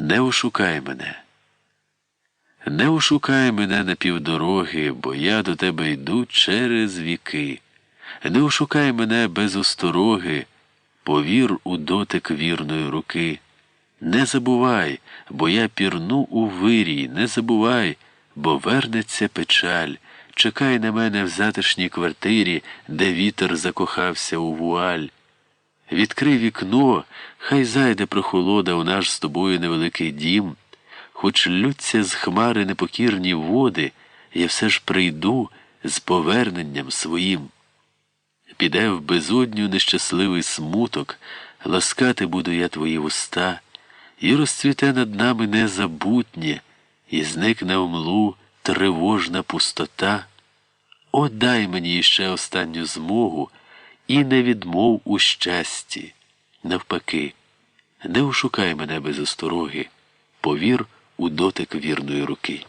Не ошукай мене. Не ошукай мене на півдороги, бо я до тебе йду через віки. Не ошукай мене без остороги, повір у дотик вірної руки. Не забувай, бо я пірну у вирій, не забувай, бо вернеться печаль. Чекай на мене в затишній квартирі, де вітер закохався у вуаль. Відкрий вікно, хай зайде прохолода у наш з тобою невеликий дім. Хоч лються з хмари непокірні води, я все ж прийду з поверненням своїм. Піде в безодню нещасливий смуток, ласкати буду я твої вуста, і розцвіте над нами незабутнє, і зникне в млу тривожна пустота. О, дай мені іще останню змогу і не відмов у щасті. Навпаки, не ошукай мене без остороги, повір у дотик вірної руки.